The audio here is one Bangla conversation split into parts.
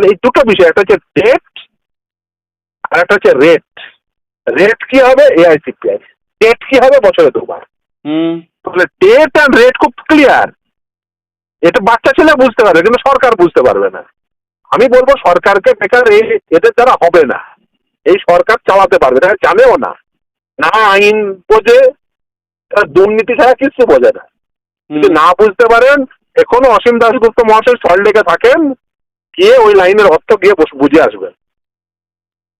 তাহলে এই দুটো বিষয় একটা হচ্ছে ডেট আর একটা হচ্ছে রেট রেট কি হবে? এআইসিপিআই ডেট কি হবে? বছরে দুবার। তাহলে ডেট অ্যান্ড রেট খুব ক্লিয়ার এটা বাচ্চা ছেলে বুঝতে পারবে কিন্তু সরকার বুঝতে পারবে না। আমি বলব সরকারকে বেকার এই এদের দ্বারা হবে না। এই সরকার চালাতে পারবে না জানেও না। না আইন বোঝে তারা দুর্নীতি ছাড়া কিছু বোঝে না। যদি না বুঝতে পারেন এখনও অসীম দাসগুপ্ত মহাশয় সল্ট লেগে থাকেন গিয়ে ওই লাইনের অর্থ গিয়ে বুঝে আসবেন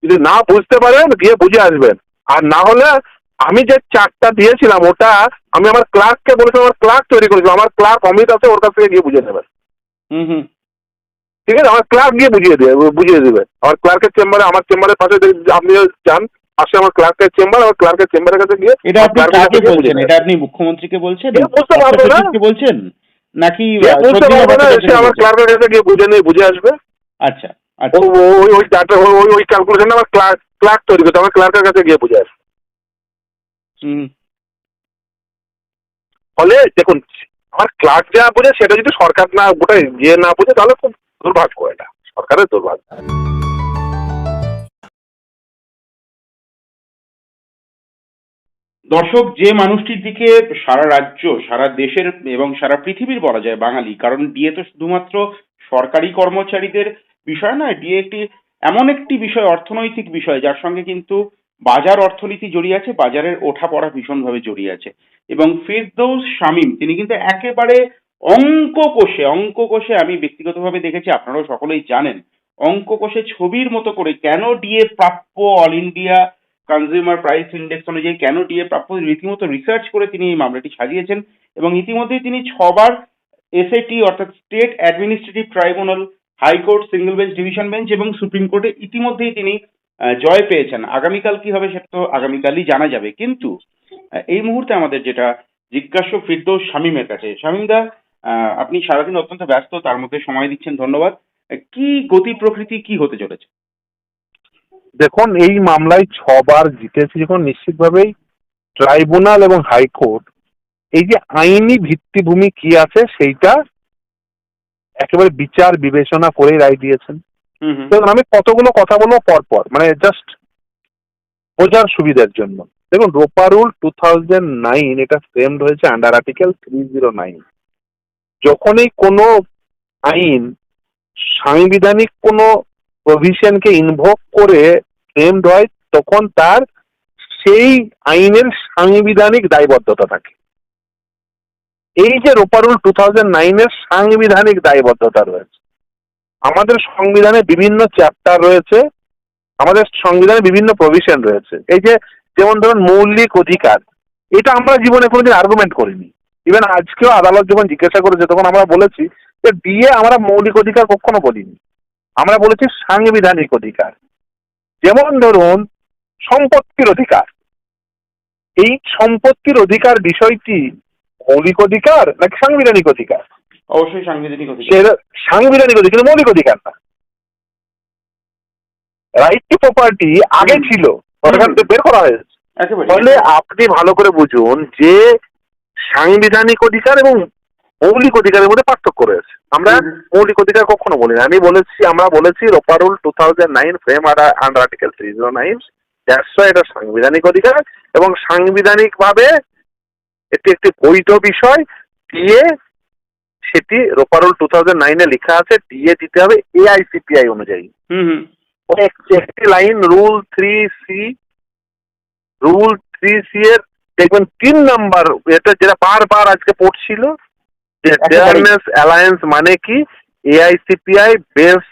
যদি না বুঝতে পারেন গিয়ে বুঝে আসবেন। আর না হলে আমি যে চারটা দিয়েছিলাম ওটা আমি আমার ক্লার্ককে বলেছিলাম আমার ক্লার্ক তৈরি করেছিলাম আমার ক্লার্ক অমিত আছে ওর কাছ থেকে গিয়ে বুঝে নেবেন। হুম ঠিক আছে? আমার ক্লার্ক গিয়ে বুঝিয়ে দেবে বুঝিয়ে দেবে। আমার ক্লার্কের চেম্বারে আমার চেম্বারের পাশে আপনি যান পাশে আমার ক্লার্কের চেম্বার আমার ক্লার্কের চেম্বারের কাছে গিয়ে এটা আপনি বলছেন? এটা মুখ্যমন্ত্রীকে বলছেন? বলছেন? নাকি যে আহ, বুঝতে সত্যি পারবে না ব্যাপারটা সে আমার বলছেন? কাছে গিয়ে বুঝে নিয়ে বুঝে আসবে। আচ্ছা আচ্ছা। ও ও- ওই ওই ডাটা ওই ওই ক্যালকুলেশন আমার ক্লার্ক ক্লার্ক তৈরি করতে আমার ক্লার্কের কাছে গিয়ে বুঝে আসবে। হুম। ফলে দেখুন আমার ক্লার্ক যা বুঝে সেটা যদি সরকার না গোটা ইয়ে না বুঝে তাহলে খুব দুর্ভাগ্য এটা। সরকারের দুর্ভাগ্য। দর্শক, যে মানুষটির দিকে সারা রাজ্য, সারা দেশের এবং সারা পৃথিবীর বলা যায় বাঙালি, কারণ ডিএ তো শুধুমাত্র সরকারি কর্মচারীদের বিষয় নয় ডিএ একটি এমন একটি বিষয়, অর্থনৈতিক বিষয়, যার সঙ্গে কিন্তু বাজার অর্থনীতি জড়িয়ে আছে, বাজারের ওঠাপড়া ভীষণভাবে জড়িয়ে আছে। এবং ফিরদৌস শামীম, তিনি কিন্তু একেবারে অঙ্ক কোষে অঙ্ক কোষে আমি ব্যক্তিগতভাবে দেখেছি, আপনারাও সকলেই জানেন, অঙ্ক কোষে ছবির মতো করে কেন ডিএ প্রাপ্য all India consumer price index অনুযায়ী কেন ডিএ প্রাপ্য রীতিমতো রিসার্চ করে তিনি এই মামলাটি সাজিয়েছেন এবং ইতিমধ্যেই তিনি ছবার এসএটি অর্থাৎ state administrative tribunal high court single bench division bench এবং সুপ্রিম কোর্টে ইতিমধ্যেই তিনি জয় পেয়েছেন। আগামীকাল কি হবে সেটা তো আগামীকালই জানা যাবে। কিন্তু এই মুহূর্তে আমাদের যেটা জিজ্ঞাসা ফিরদৌস শামীমের কাছে। শামীমদা আপনি সারাদিন অত্যন্ত ব্যস্ত, তার মধ্যে সময় দিচ্ছেন, ধন্যবাদ। কি গতি প্রকৃতি, কি হতে চলেছে? দেখুন এই মামলায় ছবার জিতেছে যখন নিশ্চিতভাবেই ট্রাইব্যুনাল এবং হাইকোর্ট এই যে আইনি ভিত্তিভূমি কি আছে সেইটা একেবারে বিচার বিবেচনা করে রায় দিয়েছেন। দেখুন আমি কতগুলো কথা বলব পরপর মানে জাস্ট বোঝার সুবিধার জন্য। দেখুন রোপারুল টু থাউজেন্ড নাইন এটা ফ্রেমড হয়েছে under article three zero nine যখনই কোনো আইন সাংবিধানিক কোনো প্রভিশনকে ইনভোক করে ফ্রেমড হয় তখন তার সেই আইনের সাংবিধানিক দায়বদ্ধতা থাকে। এই যে রোপারুল টু থাউজেন্ড নাইনের সাংবিধানিক দায়বদ্ধতা রয়েছে, আমাদের সংবিধানে বিভিন্ন চ্যাপ্টার রয়েছে, আমাদের সংবিধানে বিভিন্ন প্রভিশন রয়েছে। এই যে যেমন ধরুন মৌলিক অধিকার, এটা আমরা জীবনে কোনোদিন আর্গুমেন্ট করিনি। ইভেন আজকেও আদালত যখন জিজ্ঞাসা করেছে, তখন আমরা বলেছি যে দিয়ে আমরা মৌলিক অধিকার কখনো বলিনি। আমরা বলেছি সাংবিধানিক অধিকার। যেমন ধরুন সম্পত্তির অধিকার। এই সম্পত্তির অধিকার বিষয়টি মৌলিক অধিকার নাকি সাংবিধানিক অধিকার? অবশ্যই সাংবিধানিক অধিকার। সাংবিধানিক অধিকার কিন্তু মৌলিক অধিকার না। রাইট টু প্রপার্টি আগে ছিল সরকার বের করা হয়েছে। ফলে আপনি ভালো করে বুঝুন যে সাংবিধানিক অধিকার এবং মৌলিক অধিকারের মধ্যে পার্থক্য রয়েছে। আমরা মৌলিক অধিকার কখনো বলি না আমি বলেছি আমরা বলেছি ROPA rule two thousand nine frame under article three zero nine. এটা সাংবিধানিক অধিকার এবং সাংবিধানিক ভাবে এটি একটি বৈধ বিষয়। দিয়ে সেটি রোপারুল টু থাউজেন্ড নাইনে লেখা আছে দিয়ে দিতে হবে এআইসিপিআই অনুযায়ী। হুম হুম। একটি line rule three C rule three C এর দেখবেন তিন নাম্বার এটা যেটা বারবার আজকে পড়ছিল যে। ফেয়ারনেস অ্যালায়েন্স মানে কি? AICPI base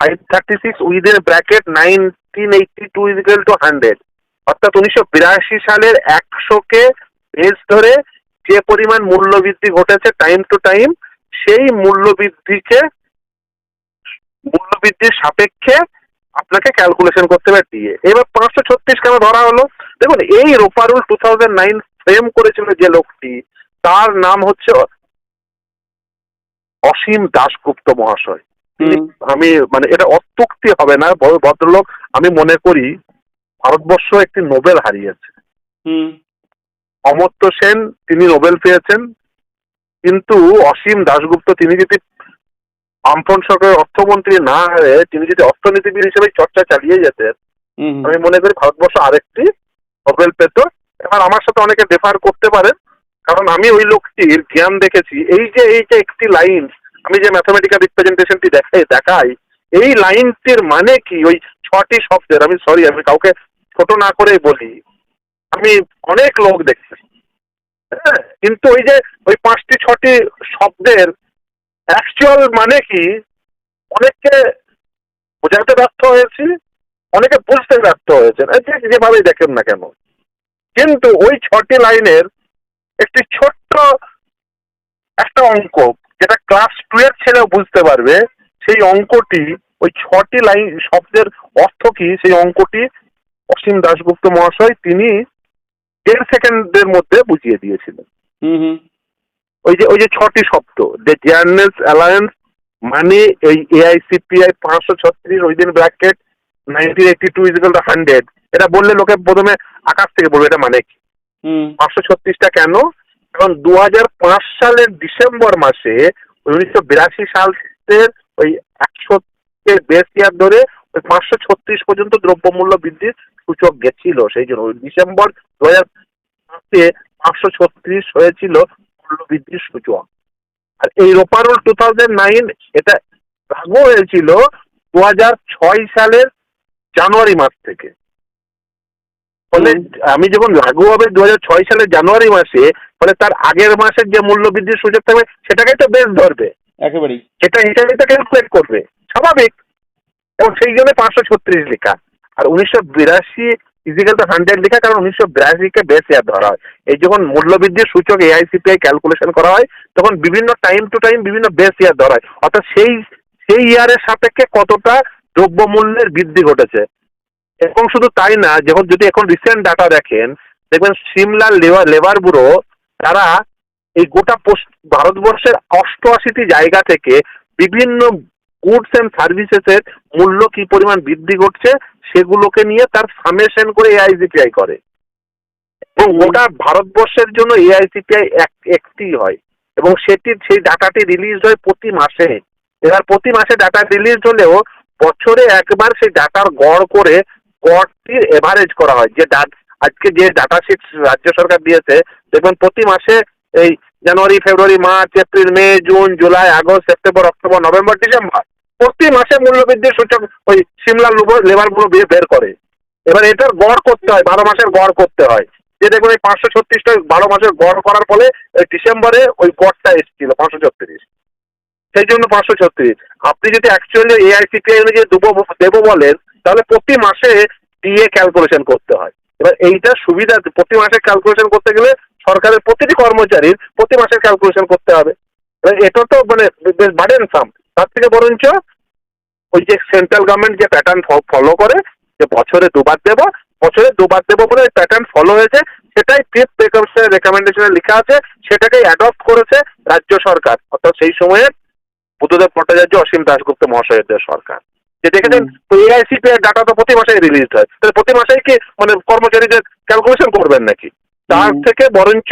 five thirty six within bracket nineteen eighty two equal to hundred অর্থাৎ উনিশশো বিরাশি সালের একশোকে বেস ধরে যে পরিমাণ মূল্য বৃদ্ধি ঘটেছে টাইম টু টাইম সেই মূল্য বৃদ্ধিকে মূল্য বৃদ্ধির সাপেক্ষে আপনাকে ক্যালকুলেশন করতে হবে দিয়ে এবার পাঁচশো ছত্রিশ কেন ধরা হলো? দেখুন এই ROPA rule two thousand nine frame করেছিল যে লোকটি তার নাম হচ্ছে অসীম দাশগুপ্ত মহাশয়। আমি মানে এটা অত্যুক্তি হবে না ভদ্রলোক আমি মনে করি ভারতবর্ষ একটি নোবেল হারিয়েছে। অমর্ত্য সেন তিনি নোবেল পেয়েছেন কিন্তু অসীম দাশগুপ্ত তিনি যদি বামফ্রন্ট সরকারের অর্থমন্ত্রী না হয়ে তিনি যদি অর্থনীতিবিদ হিসেবে চর্চা চালিয়ে যেতেন। আমি মনে করি ভারতবর্ষ আরেকটি নোবেল পেত। এবার আমার সাথে অনেকে ডেফার করতে পারেন। কারণ আমি ওই লোকটির জ্ঞান দেখেছি। এই যে এই যে একটি লাইন, আমি যে ম্যাথামেটিক্যাল রিপ্রেজেন্টেশনটি দেখাই দেখাই, এই লাইনটির মানে কি? ওই ছটি শব্দের, আমি সরি আমি কাউকে ছোট না করেই বলি। আমি অনেক লোক দেখছি। হ্যাঁ কিন্তু ওই যে, ওই পাঁচটি, ছটি শব্দের অ্যাকচুয়াল মানে কি? অনেককে বোঝাতে ব্যর্থ হয়েছি, অনেকে বুঝতে ব্যর্থ হয়েছেন। যেভাবেই দেখেন না কেন। কিন্তু ওই ছটি লাইনের একটি ছোট্ট একটা অঙ্ক যেটা ক্লাস টু এর ছেলেও বুঝতে পারবে সেই অঙ্কটি ওই ছটি লাইন শব্দের অর্থ কি সেই অঙ্কটি অসীম দাশগুপ্ত মহাশয় তিনি দেড় সেকেন্ডের মধ্যে বুঝিয়ে দিয়েছিলেন। হুম হুম। ওই যে ওই যে ছটি শব্দ দ্য জার্নালস অ্যালায়েন্স মানে এই এআইসিপিআই পাঁচশো ছত্রিশ ওই দিন bracket nineteen eighty two to hundred এটা বললে লোকে প্রথমে আকাশ থেকে বলবে এটা মানে কি? পাঁচশো ছত্রিশটা কেন? কারণ দু হাজার পাঁচ সালের ডিসেম্বর মাসে উনিশশো বিরাশি সালের ওই একশো বেশ ইয়ার ধরে ওই পাঁচশো ছত্রিশ পর্যন্ত দ্রব্যমূল্য বৃদ্ধির সূচক গেছিল। সেই জন্য ডিসেম্বর দু হাজার পাঁচে পাঁচশো ছত্রিশ হয়েছিল মূল্য বৃদ্ধির সূচক। আর এই রোপারোল টু থাউজেন্ড নাইন এটা লাগু হয়েছিল দু হাজার ছয় সালের জানুয়ারি মাস থেকে। ফলে আমি যখন লাগু হবে দু হাজার ছয় সালের জানুয়ারি মাসে ফলে তার আগের মাসের যে মূল্য বৃদ্ধির সুযোগ থাকবে সেটাকেই তো বেশ ধরবে। একেবারেই। সেটা হিসাবে তো ক্যালকুলেট করবে। স্বাভাবিক। এবং সেই জন্য পাঁচশো ছত্রিশ লেখা। আর উনিশশো বিরাশি ইজিক্যাল টু হান্ড্রেড লেখা কারণ উনিশশো বিরাশিকে বেশ ইয়ার ধরা হয়। এই যখন মূল্যবৃদ্ধির সূচক এআইসিপিআই ক্যালকুলেশন করা হয় তখন বিভিন্ন টাইম টু টাইম বিভিন্ন বেস ইয়ার ধরা হয়। অর্থাৎ সেই সেই ইয়ারের সাপেক্ষে কতটা দ্রব্যমূল্যের বৃদ্ধি ঘটেছে। এবং শুধু তাই না, যখন যদি এখন রিসেন্ট ডাটা দেখেন, দেখবেন সিমলা লেবার লেবার ব্যুরো তারা এই গোটা ভারতবর্ষের অষ্টআশিটি জায়গা থেকে বিভিন্ন গুডস অ্যান্ড সার্ভিসেসের মূল্য কি পরিমাণ বৃদ্ধি ঘটছে, সেগুলোকে নিয়ে তার সামেশন করে এআইসিপিআই করে। এবং গোটা ভারতবর্ষের জন্য এআইসিপিআই এক একটি হয়। এবং সেটি সেই ডাটাটি রিলিজ হয় প্রতি মাসে। এবার প্রতি মাসে ডাটা রিলিজ হলেও বছরে একবার সেই ডাটার গড় করে গড়টির এভারেজ করা হয়। যে আজকে যে ডাটা শিট রাজ্য সরকার দিয়েছে, দেখবেন প্রতি মাসে এই January, February, March, April, May, June, July, August, September, October, November, December প্রতি মাসে মূল্যবৃদ্ধির সূচক ওই সিমলা লেবারগুলো বের করে। এবার এটার গড় করতে হয়, বারো মাসের গড় করতে হয়। যে দেখুন এই পাঁচশো ছত্রিশটা বারো মাসের গড় করার ফলে ডিসেম্বরে ওই গড়টা এসেছিল, পাঁচশো ছত্রিশ। সেই জন্য পাঁচশো ছত্রিশ। আপনি যদি অ্যাকচুয়ালি এআইসিপিআই অনুযায়ী দেবো বলেন তাহলে প্রতি মাসে ডিএ ক্যালকুলেশন করতে হয়। এবার এইটা সুবিধা, প্রতি মাসে ক্যালকুলেশন করতে গেলে সরকারের প্রতিটি কর্মচারীর প্রতি মাসের ক্যালকুলেশন করতে হবে। এটা তো মানে বেশ বার্ডেন সাম তার থেকে বরঞ্চ ওই যে সেন্ট্রাল গভর্নমেন্ট যে প্যাটার্ন ফলো করে, যে বছরে দুবার দেবো, বছরে দুবার দেবো বলে প্যাটার্ন ফলো হয়েছে, সেটাই ফিফথ প্রিকমশনের রেকমেন্ডেশনে লেখা আছে, সেটাকেই অ্যাডপ্ট করেছে রাজ্য সরকার। অর্থাৎ সেই সময়ে বুদ্ধদেব ভট্টাচার্য, অসীম দাশগুপ্ত মহাশয়ের সরকার। যে দেখেছেন এআইসিপি এর ডাটা তো প্রতি মাসে রিলিজ হয়। তাহলে প্রতি মাসেই কি মানে কর্মচারীদের ক্যালকুলেশন করবেন নাকি? তার থেকে বরঞ্চ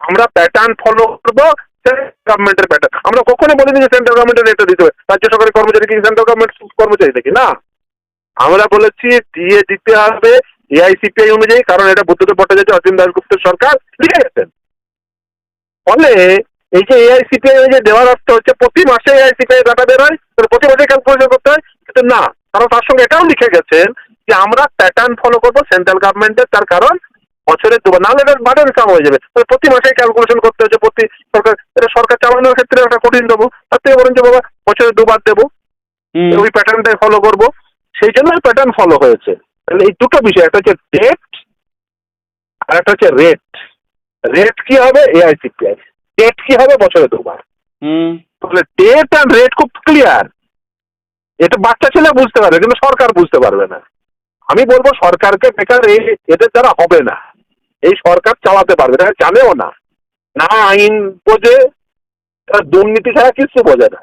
আমরা প্যাটার্ন ফলো করব গভর্নমেন্টের প্যাটার্ন আমরা কখনো বলিনি যে সেন্ট্রাল গভর্নমেন্টের রেটটা দিতে হবে। রাজ্য সরকারের কর্মচারী কি সেন্ট্রাল গভর্নমেন্ট কর্মচারী নাকি? না। আমরা বলেছি দিয়ে দিতে হবে এআইসিপিআই অনুযায়ী কারণ এটা বুদ্ধদেব ভট্টাচার্য অসীম দাসগুপ্তের সরকার লিখে গেছেন ফলে এই যে এআইসিপিআই অনুযায়ী দেওয়ার অর্থ হচ্ছে প্রতি মাসে এআইসিপিআই ডাটা বের হয় প্রতি মাসে ক্যালকুলেশন করতে হয়। কিন্তু না। কারণ তার সঙ্গে এটাও লিখে গেছেন যে আমরা প্যাটার্ন ফলো করব সেন্ট্রাল গভর্নমেন্টের তার কারণ বছরে দুবার নাহলে এটা বার্ডেন কাম হয়ে যাবে। প্রতি মাসে ক্যালকুলেশন করতে হচ্ছে প্রতি সরকার এটা সরকার চালানোর ক্ষেত্রে একটা কঠিন দেবো তার থেকে বরঞ্চ বাবা বছরে দুবার দেবো। ওই প্যাটার্নটাই ফলো করব। সেই জন্য প্যাটার্ন ফলো হয়েছে। তাহলে এই দুটো বিষয় একটা হচ্ছে ডেট আর একটা হচ্ছে রেট রেট কি হবে? এআইসিপিআই ডেট কি হবে? বছরে দুবার। হুম। তাহলে ডেট অ্যান্ড রেট খুব ক্লিয়ার এটা বাচ্চা ছেলে বুঝতে পারবে কিন্তু সরকার বুঝতে পারবে না। আমি বলব সরকারকে বেকার এই এদের দ্বারা হবে না। এই সরকার চালাতে পারবে না জানেও না। না আইন বোঝে দুর্নীতি ছাড়া কিছু বোঝে না।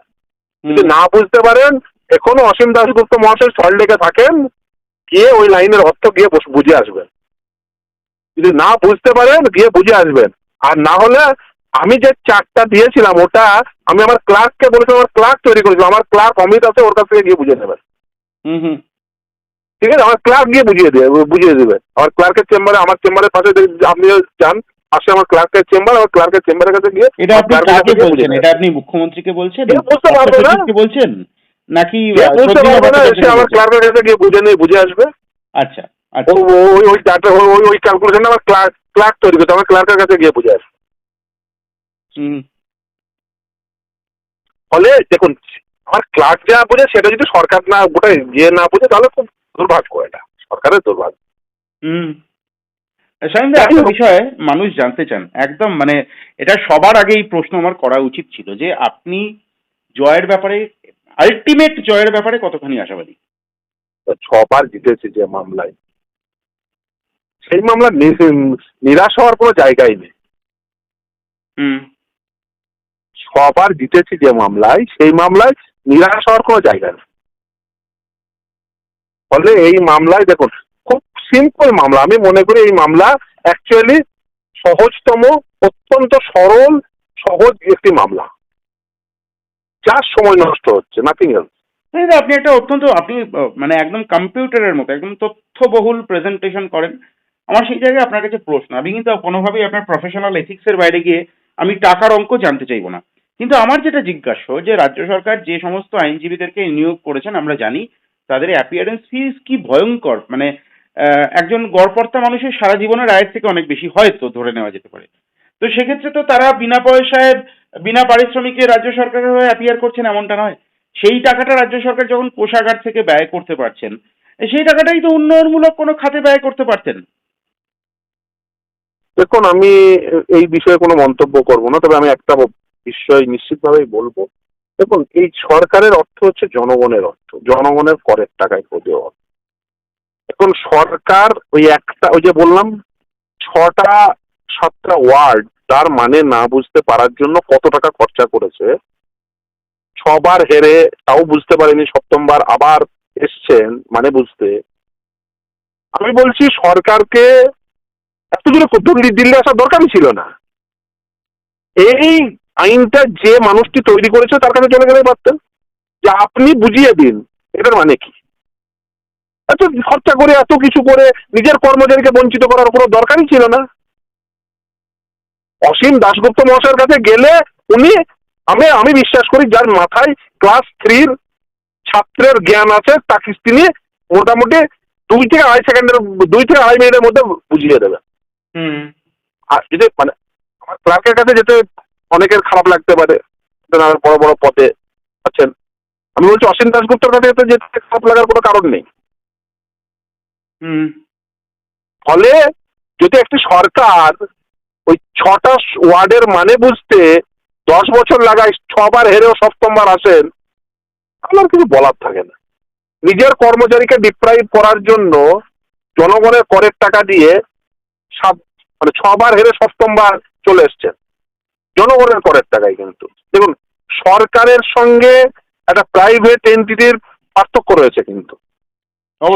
যদি না বুঝতে পারেন এখনও অসীম দাসগুপ্ত মহাশয় সল্ট লেগে থাকেন গিয়ে ওই লাইনের অর্থ গিয়ে বুঝে আসবেন। যদি না বুঝতে পারেন গিয়ে বুঝে আসবেন। আর না হলে আমি যে চারটা দিয়েছিলাম ওটা আমি আমার ক্লার্ককে বলেছিলাম আমার ক্লার্ক তৈরি করেছিলাম আমার ক্লার্ক অমিত আছে ওর কাছ থেকে গিয়ে বুঝে নেবেন হুম ঠিক আছে? আমার ক্লার্ক গিয়ে বুঝিয়ে দেবে বুঝিয়ে দেবে। আমার ক্লার্কের চেম্বারে আমার চেম্বারের পাশে আপনি যান পাশে আমার ক্লার্কের চেম্বার আমার ক্লার্কের চেম্বারের কাছে গিয়ে এটা আপনি কাকে বলছেন? এটা মুখ্যমন্ত্রীকে বলছেন? বুঝতে পারবে না। বলছেন? নাকি বুঝতে পারবে না সে আমার? ক্লার্কের কাছে গিয়ে বুঝে নিয়ে বুঝে আসবে। আচ্ছা আচ্ছা। ওই ওই ওই ক্যালকুলেশন আমার ক্লার্ক ক্লার্ক তৈরি করছে আমার ক্লার্কের কাছে গিয়ে বুঝে আসবে। ফলে দেখুন আমার ক্লার্ক যা বোঝে সেটা যদি সরকার না গোটা ইয়ে না বোঝে তাহলে খুব দুর্ভাগ্য এটা সরকারের দুর্ভাগ্য। হুম। একটা বিষয়ে মানুষ জানতে চান। একদম মানে এটা সবার আগে এই প্রশ্ন আমার করা উচিত ছিল যে আপনি জয়ের ব্যাপারে আলটিমেট জয়ের ব্যাপারে কতখানি আশাবাদী? ছবার জিতেছে যে মামলায়। সেই মামলা নিরাশ হওয়ার কোনো জায়গাই নেই। হুম। ছবার জিতেছি যে মামলায়, সেই মামলায় নিরাশ হওয়ার কোনো জায়গা নেই। ফলে এই মামলায় দেখুন, খুব সিম্পল মামলা। আমি মনে করি এই মামলা অ্যাকচুয়ালি সহজতম, অত্যন্ত সরল, সহজ একটি মামলা। যার সময় নষ্ট হচ্ছে নাথিং এলস আপনি একটা অত্যন্ত, আপনি মানে একদম কম্পিউটারের মতো, একদম তথ্যবহুল প্রেজেন্টেশন করেন, আমার সেই জায়গায় আপনার কাছে প্রশ্ন। আমি কিন্তু কোনোভাবেই আপনার প্রফেশনাল এথিক্সের বাইরে গিয়ে আমি টাকার অঙ্ক জানতে চাইব না। কিন্তু আমার যেটা জিজ্ঞাস্য যে রাজ্য সরকার যে সমস্ত আইনজীবীদেরকে নিয়োগ করেছেন, আমরা জানি তাদের অ্যাপিয়ারেন্স ফিস কি ভয়ঙ্কর। মানে একজন গড়পর্তা মানুষের সারা জীবনের আয়ের থেকে অনেক বেশি হয়তো ধরে নেওয়া যেতে পারে। তো সেক্ষেত্রে তো তারা বিনা পয়সায়, বিনা পারিশ্রমিকে রাজ্য সরকারের হয়ে অ্যাপিয়ার করছেন এমনটা নয়। সেই টাকাটা রাজ্য সরকার যখন কোষাগার থেকে ব্যয় করতে পারছেন, সেই টাকাটাই তো উন্নয়নমূলক কোনো খাতে ব্যয় করতে পারতেন। দেখুন, আমি এই বিষয়ে কোনো মন্তব্য করব না, তবে আমি একটা বিষয় নিশ্চিতভাবেই বলব। দেখুন, এই সরকারের অর্থ হচ্ছে জনগণের অর্থ। জনগণের করের টাকায় দেওয়া অর্থ। এখন সরকার ওই একটা, ওই যে বললাম, ছটা, সাতটা ওয়ার্ড, তার মানে না বুঝতে পারার জন্য কত টাকা খরচা করেছে, ছবার হেরে তাও বুঝতে পারেনি, সপ্তমবার আবার এসছেন মানে বুঝতে। আমি বলছি, সরকারকে এত দিল্লি আসার দরকারই ছিল না। এই আইনটা যে মানুষটি তৈরি করেছে তার কাছে চলে গেলে পারতেন যে আপনি বুঝিয়ে দিন এটার মানে কি? এত খরচা করে এত কিছু করে নিজের কর্মচারীকে বঞ্চিত করার কোনো দরকারই ছিল না। অসীম দাশগুপ্ত মহাশয়ের কাছে গেলে উনি আমি আমি বিশ্বাস করি যার মাথায় ক্লাস থ্রির ছাত্রের জ্ঞান আছে তাকে তিনি মোটামুটি দুই থেকে আড়াই সেকেন্ডের দুই থেকে আড়াই মিনিটের মধ্যে বুঝিয়ে দেবে হুম। আর যদি মানে আমার ক্লার্কের কাছে যেতে অনেকের খারাপ লাগতে পারে। তেনারা বড় বড় পদে আছেন। আমি বলছি অসীম দাসগুপ্তর কাছে যেতে যেতে খারাপ লাগার কোনো কারণ নেই। হুম। ফলে যদি একটি সরকার ওই ছটা ওয়ার্ডের মানে বুঝতে দশ বছর লাগায় ছবার হেরেও সপ্তমবার আসেন আমার কিছু বলার থাকে না। নিজের কর্মচারীকে ডিপ্রাইভ করার জন্য জনগণের করের টাকা দিয়ে সাত মানে ছবার হেরে সপ্তমবার চলে এসছেন। জনগণের করের টাকায় কিন্তু। দেখুন সরকারের সঙ্গে একটা প্রাইভেট এন্টিটির পার্থক্য রয়েছে কিন্তু।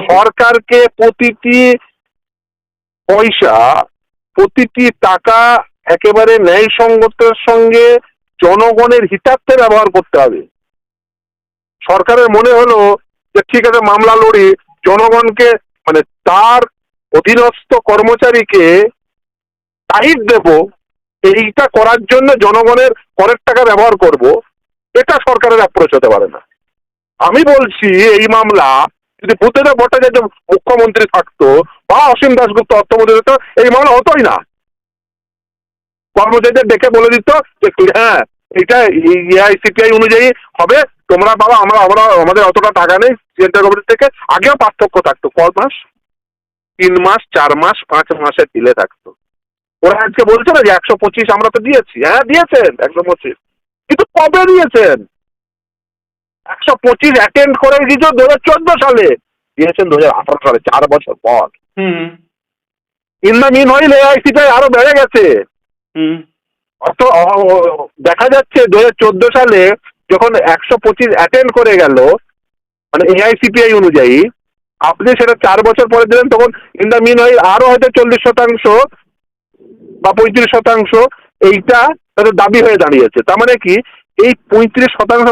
সরকারকে প্রতিটি পয়সা প্রতিটি টাকা একেবারে ন্যায় ন্যায়সঙ্গতের সঙ্গে জনগণের হিতার্থে ব্যবহার করতে হবে। সরকারের মনে হলো যে ঠিক আছে মামলা লড়ি জনগণকে মানে তার অধীনস্থ কর্মচারীকে টাইট দেব এইটা করার জন্য জনগণের করের টাকা ব্যবহার করব, এটা সরকারের অ্যাপ্রোচ হতে পারে না। আমি বলছি, এই মামলা যদি ভূতেন্দ্র ভট্টাচার্য মুখ্যমন্ত্রী থাকতো বা অসীম দাসগুপ্ত অর্থমন্ত্রী থাকতো, এই মামলা হতোই না। কর্মচারীদের ডেকে বলে দিত যে হ্যাঁ এটা এআইসিপিআই অনুযায়ী হবে, তোমরা বাবা, আমরা আমরা, আমাদের অতটা টাকা নেই সেন্ট্রাল গভর্নমেন্ট থেকে, আগেও পার্থক্য থাকতো ক মাস? তিন মাস, চার মাস, পাঁচ মাসের ডিলে থাকতো। ওরা আজকে বলছে না যে একশো পঁচিশ আমরা তো দিয়েছি। হ্যাঁ দিয়েছেন একশো পঁচিশ কিন্তু কবে দিয়েছেন? একশো পঁচিশ অ্যাটেন্ড করে দিয়েছ দু হাজার চোদ্দ সালে। দিয়েছেন দু হাজার আঠারো সালে চার বছর পর। ইন দ্য মিন হইল এআইসিটাই আরও বেড়ে গেছে। অত দেখা যাচ্ছে দু হাজার চোদ্দ সালে যখন একশো পঁচিশ অ্যাটেন্ড করে গেল মানে এআইসিপিআই অনুযায়ী আপনি সেটা চার বছর পরে দিলেন তখন ইন দ্য মিন হইল আরও হয়তো চল্লিশ শতাংশ বা পঁয়ত্রিশ শতাংশ এইটা তাদের দাবি হয়ে দাঁড়িয়েছে। তার মানে কি? এই পঁয়ত্রিশ শতাংশ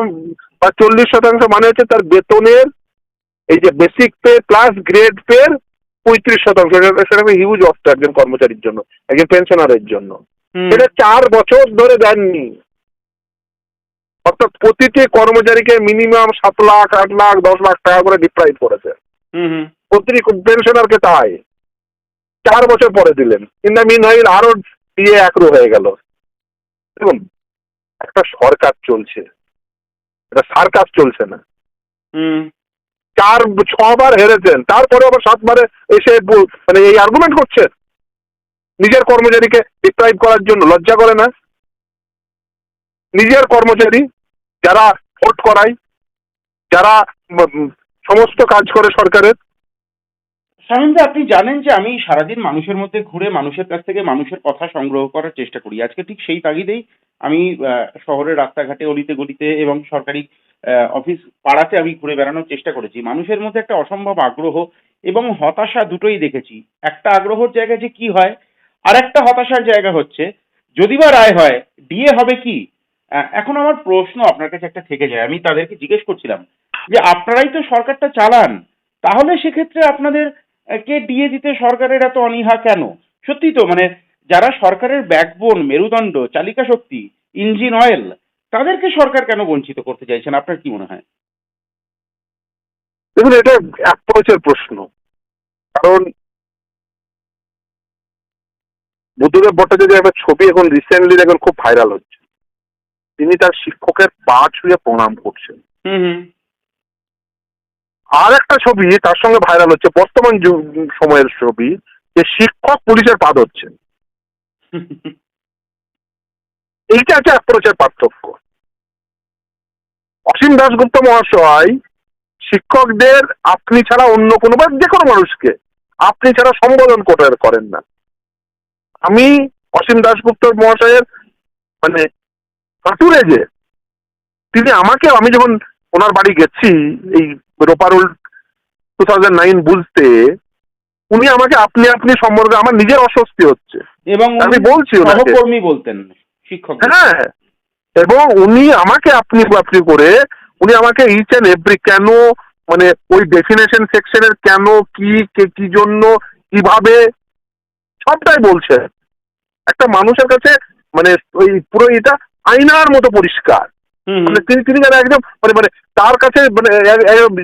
বা চল্লিশ শতাংশ মানে হচ্ছে তার বেতনের এই যে basic pay plus grade pay পঁয়ত্রিশ শতাংশ। সেটা- হিউজ অস্ত্র একজন কর্মচারীর জন্য একজন পেনশনারের জন্য। সেটা চার বছর ধরে দেননি। অর্থাৎ প্রতিটি কর্মচারীকে মিনিমাম সাত লাখ আট লাখ দশ লাখ টাকা করে ডিপ্রাইভ করেছে। হুম, হুম, প্রতিটি পেনশনারকে তাই। চার বছর পরে দিলেন। ইন দ্য মিন হইল আরও দিয়ে একরো হয়ে গেল। দেখুন একটা সরকার চলছে। এটা সার্কাস চলছে না। হুম, চার ছবার হেরেছেন তারপরে আবার সাতবারে এসে মানে এই আর্গুমেন্ট করছেন নিজের কর্মচারীকে ডিপ্রাইভ করার জন্য লজ্জা করে না। নিজের কর্মচারী যারা ভোট করায় যারা সমস্ত কাজ করে সরকারের শামীমদা আপনি জানেন যে আমি সারাদিন মানুষের মধ্যে ঘুরে মানুষের কাছ থেকে মানুষের কথা সংগ্রহ করার চেষ্টা করি। আজকে ঠিক সেই তাগিদেই আমি শহরের রাস্তাঘাটে, অলিতে গলিতে এবং সরকারি অফিস পাড়াতে আমি ঘুরে বেড়ানোর চেষ্টা করেছি। মানুষের মধ্যে একটা অসম্ভব আগ্রহ এবং হতাশা দুটোই দেখেছি। একটা আগ্রহর জায়গা যে কি হয়, আর একটা হতাশার জায়গা হচ্ছে, যদি বা রায় হয়, ডিএ হবে কি? এখন আমার প্রশ্ন আপনার কাছে একটা থেকে যায়। আমি তাদেরকে জিজ্ঞেস করছিলাম যে, আপনারাই তো সরকারটা চালান, তাহলে সেক্ষেত্রে আপনাদের কে দিয়ে দিতে সরকারের এত অনীহা কেন? সত্যি তো মানে যারা সরকারের ব্যাকবোন মেরুদণ্ড চালিকা শক্তি ইঞ্জিন অয়েল তাদেরকে সরকার কেন বঞ্চিত করতে চাইছেন? আপনার কি মনে হয়? দেখুন এটা এক অ্যাপ্রোচের প্রশ্ন। কারণ বুদ্ধদেব ভট্টাচার্যের একটা ছবি এখন রিসেন্টলি দেখুন খুব ভাইরাল হচ্ছে। তিনি তার শিক্ষকের পা ছুঁয়ে প্রণাম করছেন। হুম হুম। আর একটা ছবি তার সঙ্গে ভাইরাল হচ্ছে বর্তমান সময়ের ছবি যে শিক্ষক পুলিশের পা ধরছেন এইটা হচ্ছে অ্যাপ্রোচের পার্থক্য। অসীম দাশগুপ্ত মহাশয় শিক্ষকদের আপনি ছাড়া অন্য কোনো বা যে কোনো মানুষকে আপনি ছাড়া সম্বোধন করে- করেন না। আমি অসীম দাশগুপ্ত মহাশয়ের মানে হাঁটুরে যে তিনি আমাকে আমি যখন ওনার বাড়ি গেছি এই রোপারুল টু থাউজেন্ড নাইন বুঝতে উনি আমাকে আপনি আপনি সম্পর্কে আমার নিজের অস্বস্তি হচ্ছে। এবং আমি বলছি। সহকর্মী বলতেন শিক্ষক হ্যাঁ এবং উনি আমাকে আপনি আপনি করে উনি আমাকে ইচ অ্যান্ড এভরি কেন মানে ওই ডেফিনেশন সেকশনের কেন কি কে কি জন্য কীভাবে সবটাই বলছে। একটা মানুষের কাছে মানে ওই পুরো এটা আয়নার মতো পরিষ্কার। মানে তিনি তিনি যেন একদম মানে মানে তার কাছে মানে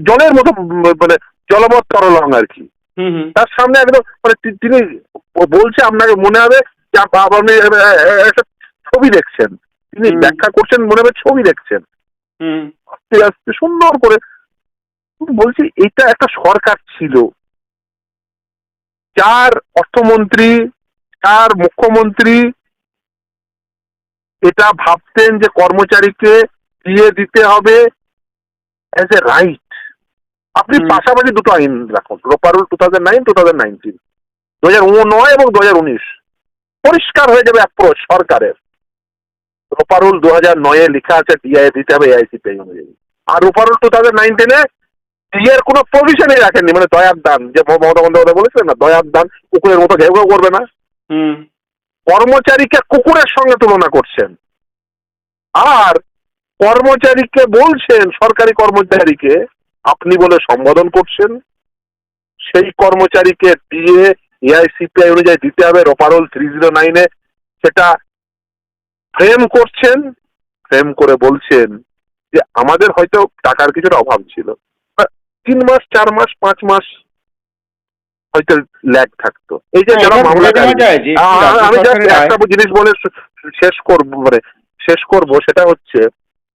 জলের মতো মানে জলবৎ তরলং আর কি। তার সামনে একদম মানে তিনি বলছে আপনাকে মনে হবে যে আপনি একটা ছবি দেখছেন। তিনি ব্যাখ্যা করছেন মনে হবে ছবি দেখছেন। হুম। আস্তে আস্তে সুন্দর করে বলছি এটা একটা সরকার ছিল। যার অর্থমন্ত্রী যার মুখ্যমন্ত্রী এটা ভাবতেন যে কর্মচারীকে দিয়ে দিতে হবে অ্যাজ এ রাইট আপনি পাশাপাশি দুটো আইন রাখুন। ROPA rule two thousand nine two thousand nineteen দু হাজার নয় এবং দু হাজার উনিশ। পরিষ্কার হয়ে যাবে অ্যাপ্রোচ সরকারের। রোপারুল দু হাজার নয়ে লেখা আছে ডিআই দিতে হবে এআইসি পে অনুযায়ী। আর রোপারুল টু থাউজেন্ড নাইনটিনে ডিএর কোনো প্রভিশনই রাখেননি। মানে দয়ার দান যে মমতা বন্দ্যোপাধ্যায় বলেছিলেন না দয়ার দান কুকুরের মতো ঘেউ করবে না। হুম। কর্মচারীকে কুকুরের সঙ্গে তুলনা করছেন। আর কর্মচারীকে বলছেন, সরকারি কর্মচারীকে, আপনি বলে সম্বোধন করছেন। সেই কর্মচারীকে দিয়ে এআইসিপিআই অনুযায়ী দিতে হবে, রোপারোল থ্রি জিরো নাইনে সেটা ফ্রেম করছেন ফ্রেম করে বলছেন যে আমাদের হয়তো টাকার কিছুটা অভাব ছিল। তিন মাস, চার মাস, পাঁচ মাস হয়তো ল্যাগ থাকতো। এই যে হ্যাঁ, যারা আমি জাস্ট একটা জিনিস বলে শেষ করব মানে শেষ করব সেটা হচ্ছে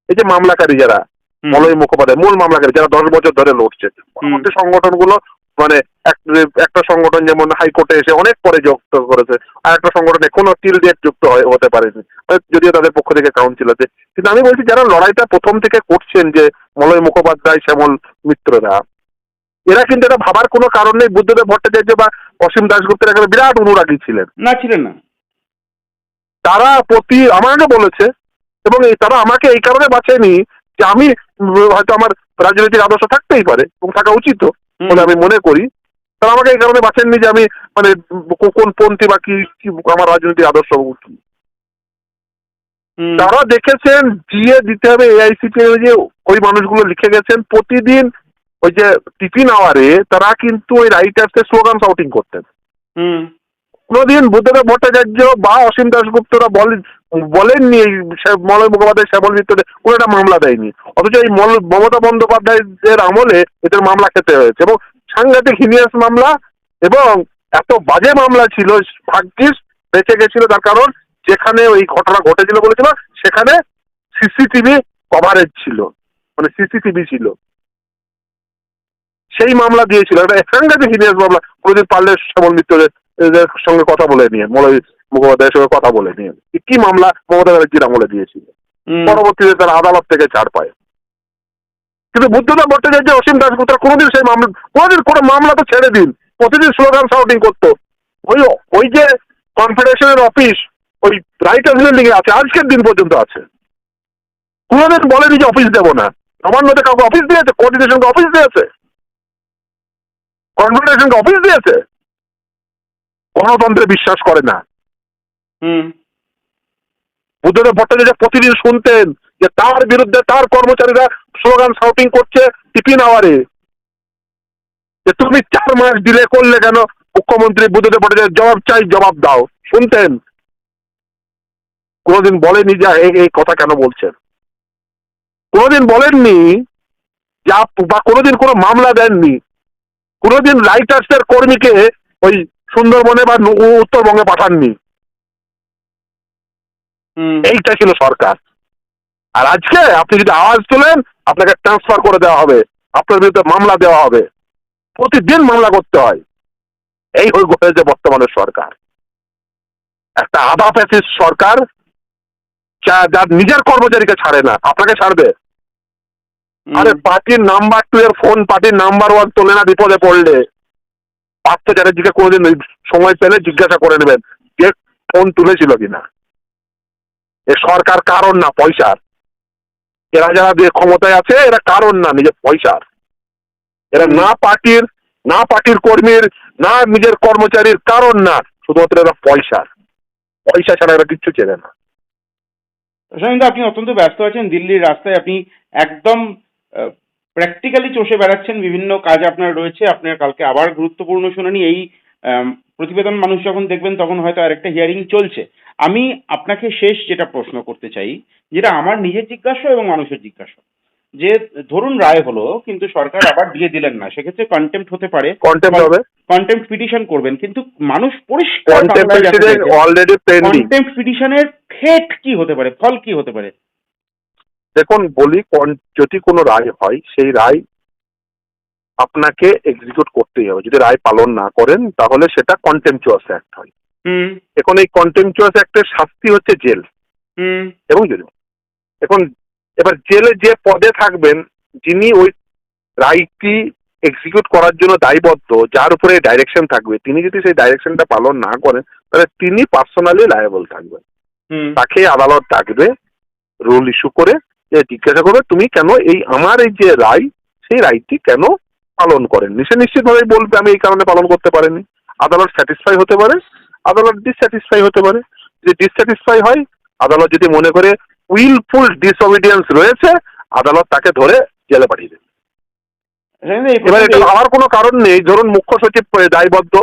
এই যে মামলাকারী যারা মলয় মুখোপাধ্যায় মূল মামলাকারী যারা দশ বছর ধরে লড়ছে পরবর্তী সংগঠনগুলো মানে এক- একটা সংগঠন যেমন হাইকোর্টে এসে অনেক পরে যুক্ত করেছে আর একটা সংগঠনে কোনো টিল ডেট যুক্ত হয়- হতে পারেনি। যদিও তাদের পক্ষ থেকে কাউন্সিল আছে কিন্তু আমি বলছি যারা লড়াইটা প্রথম থেকে করছেন যে মলয় মুখোপাধ্যায় শ্যামল মিত্ররা এরা কিন্তু এটা ভাবার কোনো কারণ নেই। বুদ্ধদেব ভট্টাচার্য বা অসীম দাশগুপ্তের একটা বিরাট অনুরাগী ছিলেন। না ছিলেন না। তারা প্রতি আমাকে বলেছে এবং তারা আমাকে এই কারণে বাঁচেনি যে আমি হয়তো আমার রাজনৈতিক আদর্শ থাকতেই পারে এবং থাকা উচিত বলে আমি মনে করি। তারা আমাকে এই কারণে বাঁচেননি যে আমি মানে কোন পন্থী বা কি আমার রাজনৈতিক আদর্শ কি। তারা দেখেছেন জিএ দিতে হবে এআইসিপি যে ওই মানুষগুলো লিখে গেছেন প্রতিদিন ওই যে টিফিন আওয়ারে তারা কিন্তু ওই রাইটার্সের স্লোগান শাউটিং করতেন। হুম, কোনোদিন বুদ্ধদেব ভট্টাচার্য বা অসীম দাশগুপ্তরা বলেন বলেননি এই মলয় মুখোপাধ্যায় শ্যামল মিত্রদের কোনো একটা মামলা দেয়নি। অথচ এই মল মমতা বন্দ্যোপাধ্যায়ের আমলে এদের মামলা খেতে হয়েছে এবং সাংঘাতিক হিনিয়াস মামলা এবং এত বাজে মামলা ছিল ভাগ্যিস বেঁচে গেছিল তার কারণ যেখানে ওই ঘটনা ঘটেছিল বলেছিল সেখানে সিসিটিভি কভারেজ ছিল। মানে সিসিটিভি ছিল। সেই মামলা দিয়েছিল। একটা সাংঘাতিক হিনিয়াস মামলা। কোনোদিন পারলে শ্যামল মিত্রের সঙ্গে কথা বলে নিয়ে মলয় মুখোপাধ্যায়ের সঙ্গে কথা বলে নিয়ে। কি মামলা? মমতা ব্যানার্জির আমলে দিয়েছিল। পরবর্তীতে তারা আদালত থেকে ছাড় পায়। কিন্তু বুদ্ধদেব ভট্টাচার্য অসীম দাসগুপ্ত কোনোদিন সেই মামলা কোনোদিন কোনো মামলা তো ছেড়ে দিন। প্রতিদিন স্লোগান শাউটিং করতো। ওই ওই যে কনফেডারেশনের অফিস ওই রাইটার্স বিল্ডিং এ আছে আজকের দিন পর্যন্ত আছে। কোনোদিন বলেনি যে অফিস দেবো না। নবান্নতে কাউকে অফিস দিয়েছে কোঅর্ডিনেশনকে অফিস দিয়েছে। কনফেডারেশনকে অফিস দিয়েছে? গণতন্ত্রে বিশ্বাস করে না। বুদ্ধদেব ভট্টাচার্য প্রতিদিন শুনতেন যে তার বিরুদ্ধে তার কর্মচারীরা স্লোগান শাউটিং করছে টিফিন আওয়ারে যে তুমি চার মাস ডিলে করলে কেন? মুখ্যমন্ত্রী বুদ্ধদেব ভট্টাচার্য জবাব চাই জবাব দাও। শুনতেন। কোনোদিন বলেনি যে এই এই কথা কেন বলছেন। কোনোদিন বলেননি যে বা কোনোদিন কোনো মামলা দেননি। কোনোদিন রাইটার্সের কর্মীকে ওই সুন্দরবনে বা উত্তরবঙ্গে পাঠাননি। এইটা ছিল সরকার। আর আজকে আপনি যদি আওয়াজ তোলেন আপনাকে ট্রান্সফার করে দেওয়া হবে। আপনার বিরুদ্ধে মামলা দেওয়া হবে। প্রতিদিন মামলা করতে হয়। এই হয়ে হয়েছে বর্তমানের সরকার। একটা আধা প্যাসিস সরকার যা- যার নিজের কর্মচারীকে ছাড়ে না। আপনাকে ছাড়বে? আরে পার্টির নাম্বার টু এর ফোন পার্টির নাম্বার ওয়ান তোলে না বিপদে পড়লে। পার্থ চ্যাটার্জিকে কোনোদিন ওই সময় পেলে জিজ্ঞাসা করে নেবেন যে ফোন তুলেছিল কিনা। এ সরকার কারণ না পয়সার। এরা যারা যে ক্ষমতায় আছে এরা কারণ না নিজের পয়সার। এরা না পার্টির না পার্টির কর্মীর না নিজের কর্মচারীর কারণ না শুধুমাত্র এরা পয়সার। পয়সা ছাড়া এরা কিচ্ছু চেনে না। আপনি অত্যন্ত ব্যস্ত আছেন দিল্লির রাস্তায়। আপনি একদম প্র্যাকটিক্যালি চষে বেড়াচ্ছেন বিভিন্ন কাজ আপনার রয়েছে আপনার কালকে আবার গুরুত্বপূর্ণ শুনানি এই প্রতিবেদন মানুষ যখন দেখবেন তখন হয়তো আরেকটা হিয়ারিং চলছে। আমি আপনাকে শেষ যেটা প্রশ্ন করতে চাই যেটা আমার নিজের জিজ্ঞাসা এবং মানুষের জিজ্ঞাসা। যে ধরুন রায় হলো কিন্তু সরকার আবার দিয়ে দিলেন না সেক্ষেত্রে কন্টেম্প হতে পারে। কন্টেম্প হবে? কন্টেম্প পিটিশন করবেন কিন্তু মানুষ পরিষ্কার কন্টেম্প পিটিশনের ফেট কি হতে পারে ফল কি হতে পারে? দেখুন বলি যদি কোনো রায় হয় সেই রায় আপনাকে এক্সিকিউট করতেই হবে। যদি রায় পালন না করেন তাহলে সেটা কন্টেম্পচুয়াস অ্যাক্ট হয়। হুম। এখন এই কন্টেম্পচুয়াস অ্যাক্টের শাস্তি হচ্ছে জেল। হুম। এবং জেল এখন এবার জেলে যে পদে থাকবেন যিনি ওই রায়টি এক্সিকিউট করার জন্য দায়বদ্ধ যার উপরে ডাইরেকশন থাকবে তিনি যদি সেই ডাইরেকশনটা পালন না করেন তাহলে তিনি পার্সোনালি লায়াবল থাকবেন। তাকে আদালত ডাকবে রুল ইস্যু করে যে জিজ্ঞাসা করবে তুমি কেন এই আমার এই যে রায় সেই রায়টি কেন পালন করেননি? সে নিশ্চিতভাবেই বলবে আমি এই কারণে পালন করতে পারিনি। আদালত স্যাটিসফাই হতে পারে আদালত ডিসস্যাটিসফাই হতে পারে। যদি ডিসস্যাটিসফাই হয় আদালত যদি মনে করে উইলফুল ডিসঅবিডিয়েন্স রয়েছে আদালত তাকে ধরে জেলে পাঠিয়ে দেবে। এবার এটা ভাবার কোনো কারণ নেই। ধরুন মুখ্য সচিব দায়বদ্ধ।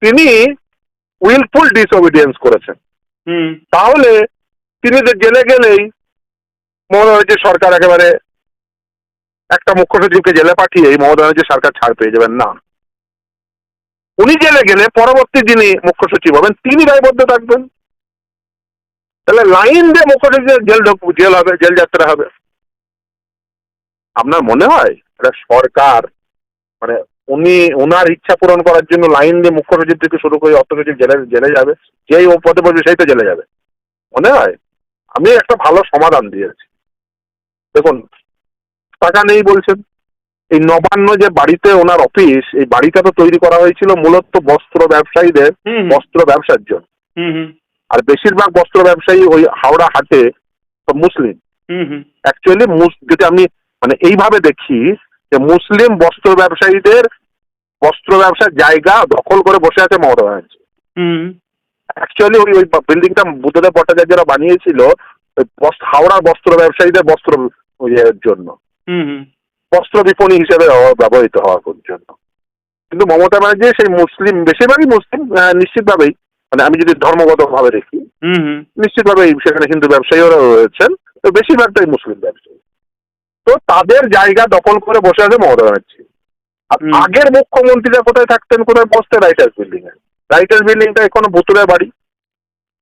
তিনি উইলফুল ডিসঅবিডিয়েন্স করেছেন। হুম। তাহলে তিনি যে জেলে গেলেই মমতা ব্যানার্জি সরকার একেবারে একটা মুখ্য সচিবকে জেলে পাঠিয়ে এই মমতা ব্যানার্জি সরকার ছাড় পেয়ে যাবেন, না। উনি জেলে গেলে পরবর্তী যিনি মুখ্য সচিব হবেন, তিনি দায়বদ্ধ থাকবেন। তাহলে লাইন দিয়ে মুখ্য সচিবের জেল জেল হবে, জেল যাত্রা হবে। আপনার মনে হয় এটা সরকার মানে উনি ওনার ইচ্ছা পূরণ করার জন্য লাইন দিয়ে মুখ্য সচিব থেকে শুরু করে অর্থ সচিব জেলে জেলে যাবে? যেই ও পদে বসবে সেই তো জেলে যাবে। মনে হয়? আমি একটা ভালো সমাধান দিয়েছি। দেখুন টাকা নেই বলছেন। এই নবান্ন যে বাড়িতে ওনার অফিস এই বাড়িটা তো তৈরি করা হয়েছিল মূলত বস্ত্র ব্যবসায়ীদের বস্ত্র ব্যবসার জন্য। আর বেশিরভাগ বস্ত্র ব্যবসায়ী ওই হাওড়া হাটে মুসলিম। অ্যাকচুয়ালি যদি আমি মানে এইভাবে দেখি যে মুসলিম বস্ত্র ব্যবসায়ীদের বস্ত্র ব্যবসার জায়গা দখল করে বসে আছে মমতা ব্যানার্জি। অ্যাকচুয়ালি ওই ওই বিল্ডিংটা বুদ্ধদেব ভট্টাচার্যরা বানিয়েছিল হাওড়ার বস্ত্র ব্যবসায়ীদের বস্ত্র ইয়ের জন্য। হুম হুম। বস্ত্র বিপণী হিসেবে ব্যবহৃত হওয়ার জন্য। কিন্তু মমতা ব্যানার্জি সেই মুসলিম বেশিরভাগই মুসলিম নিশ্চিতভাবেই। মানে আমি যদি ধর্মগত ভাবে দেখি হুম হুম। নিশ্চিতভাবেই সেখানে হিন্দু ব্যবসায়ীরা রয়েছেন তো বেশিরভাগটাই মুসলিম ব্যবসায়ী। তো তাদের জায়গা দখল করে বসে আছে মমতা ব্যানার্জি। আগের মুখ্যমন্ত্রীরা কোথায় থাকতেন কোথায় বসতেন? রাইটার্স বিল্ডিং এ। রাইটার্স বিল্ডিংটা এখনও ভুতুরে বাড়ি।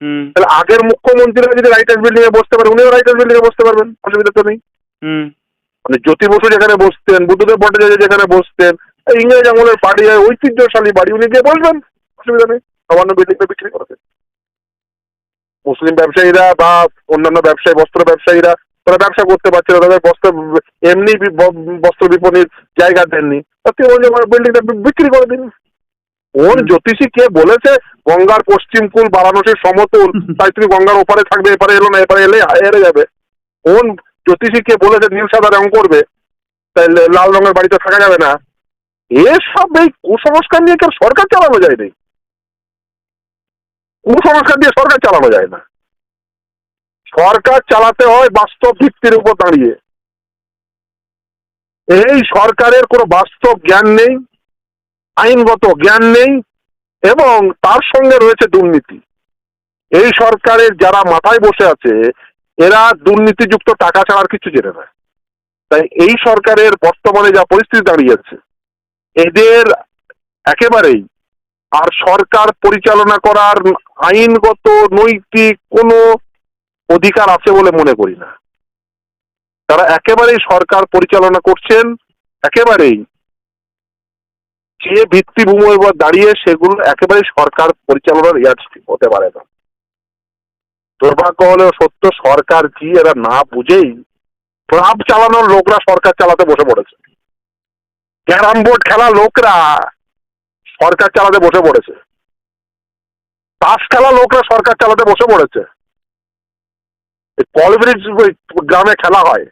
হুম। তাহলে আগের মুখ্যমন্ত্রীরা যদি রাইটার্স বিল্ডিং এ বসতে পারে উনিও রাইটার্স বিল্ডিং এ বসতে পারবেন অসুবিধা তো নেই। মানে জ্যোতি বসু যেখানে বসতেন বুদ্ধদেব ভট্টাচার্য যেখানে বসতেন ইংরেজ আমলের বাড়ি ঐতিহ্যশালী বাড়ি উনি গিয়ে বসবেন অসুবিধা নেই নবান্ন বিল্ডিংটা বিক্রি করে মুসলিম ব্যবসায়ীরা বা অন্যান্য ব্যবসায়ী বস্ত্র ব্যবসায়ীরা তারা ব্যবসা করতে পারছে না তাদের বস্ত্র এমনি বস্ত্র বিপণীর জায়গা দেননি। তা তৃণমূল বিল্ডিংটা বিক্রি করে দিন। কোন জ্যোতিষী কে বলেছে গঙ্গার পশ্চিম কুল বারাণসীর সমতুল তাই তুমি গঙ্গার ওপারে থাকবে এপারে এলো না এপারে এলে হেরে যাবে। কোন জ্যোতিষী কে বলেছে নীল সাদা রং করবে তাই লে- লাল রঙের বাড়িতে থাকা যাবে না। এসব এই কুসংস্কার নিয়ে কেউ সরকার চালানো যায় না কুসংস্কার দিয়ে সরকার চালানো যায় না। সরকার চালাতে হয় বাস্তব ভিত্তির উপর দাঁড়িয়ে। এই সরকারের কোনো বাস্তব জ্ঞান নেই, আইনগত জ্ঞান নেই, এবং তার সঙ্গে রয়েছে দুর্নীতি। এই সরকারের যারা মাথায় বসে আছে এরা দুর্নীতিযুক্ত টাকা ছাড়ার কিছু জেনে না। তাই এই সরকারের বর্তমানে যা পরিস্থিতি দাঁড়িয়েছে, এদের একেবারেই আর সরকার পরিচালনা করার আইনগত, নৈতিক কোনো অধিকার আছে বলে মনে করি না। তারা একেবারেই সরকার পরিচালনা করছেন, একেবারেই যে ভিত্তিভূমির উপর দাঁড়িয়ে সেগুলো একেবারেই সরকার পরিচালনার ইয়ার্ডস্টিক হতে পারে না। দুর্ভাগ্য হলেও সত্য, সরকার কি এরা না বুঝেই ক্লাব চালানোর লোকরা সরকার চালাতে বসে পড়েছে। ক্যারাম বোর্ড খেলা লোকরা সরকার চালাতে বসে পড়েছে। তাস খেলা লোকরা সরকার চালাতে বসে পড়েছে। এই কল ব্রিজ ওই গ্রামে খেলা হয়।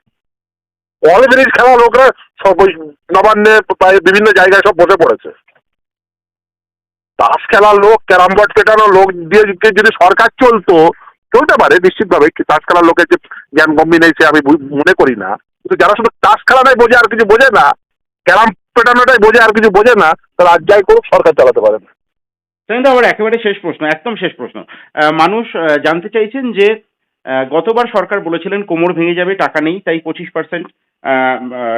কল ব্রিজ খেলা লোকরা সব ওই নবান্নে প্রায় বিভিন্ন জায়গায় সব বসে পড়েছে। তাস খেলার লোক, ক্যারাম বোর্ড পেটানো লোক দিয়ে যদি সরকার চলতো চলতে পারে, নিশ্চিতভাবে। তাস খেলার লোকের যে জ্ঞান গম্ভীর সে আমি মনে করি না। কিন্তু যারা শুধু তাস খেলাটাই বোঝে, আর কিছু বোঝে না, ক্যারাম পেটানোটাই বোঝে, আর কিছু বোঝে না তারা আজ যাই করুক সরকার চালাতে পারে না। কিন্তু আমার একেবারে শেষ প্রশ্ন, একদম শেষ প্রশ্ন। মানুষ জানতে চাইছেন যে গতবার সরকার বলেছিলেন কোমর ভেঙে যাবে, টাকা নেই, তাই পঁচিশ পার্সেন্ট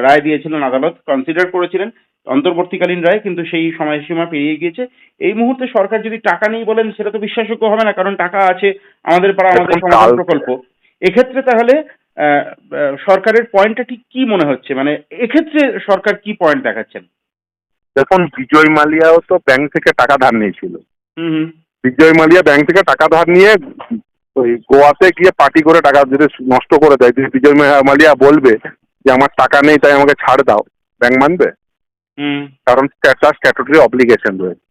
রায় দিয়েছিলেন আদালত কনসিডার করেছিলেন অন্তর্বর্তীকালীন রায়, কিন্তু সেই সময়সীমা পেরিয়ে গিয়েছে। এই মুহূর্তে সরকার যদি টাকা নেই বলেন, সেটা তো বিশ্বাসযোগ্য হবে না, কারণ টাকা আছে আমাদের পাড়া আমাদের সমাধান প্রকল্প। এক্ষেত্রে তাহলে সরকারের পয়েন্টটা ঠিক কি মনে হচ্ছে? মানে এক্ষেত্রে সরকার কি পয়েন্ট দেখাচ্ছেন? দেখুন বিজয় মালিয়াও তো ব্যাংক থেকে টাকা ধার নিয়েছিল। বিজয় মালিয়া ব্যাংক থেকে টাকা ধার নিয়ে ওই গোয়াতে গিয়ে পার্টি করে টাকা যদি নষ্ট করে দেয় যদি বিজয় মালিয়া বলবে যে আমার টাকা নেই তাই আমাকে ছাড় দাও ব্যাংক মানবে? হুম। কারণ তার স্ট্যাটুটারি অব্লিগেশন রয়েছে।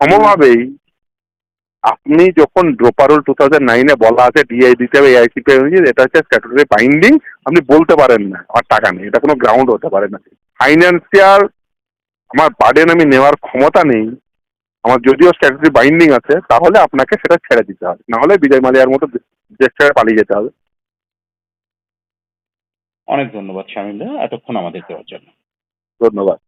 সমভাবেই আপনি যখন ড্রোপারুল টু থাউজেন্ড নাইনে বলা আছে ডিআই দিতে হবে এআইসি পে এটা হচ্ছে স্ট্যাটুটারি বাইন্ডিং আপনি বলতে পারেন না আমার টাকা নেই এটা কোনো গ্রাউন্ড হতে পারে না। ফাইন্যান্সিয়াল আমার বার্ডেন আমি নেওয়ার ক্ষমতা নেই আমার যদিও স্ট্যাটুটারি বাইন্ডিং আছে তাহলে আপনাকে সেটা ছেড়ে দিতে হবে। না হলে বিজয় মালিয়ার মতো দেশ ছেড়ে পালিয়ে যেতে হবে। অনেক ধন্যবাদ শামিল এতক্ষণ আমাদের দেওয়ার জন্য। ধন্যবাদ।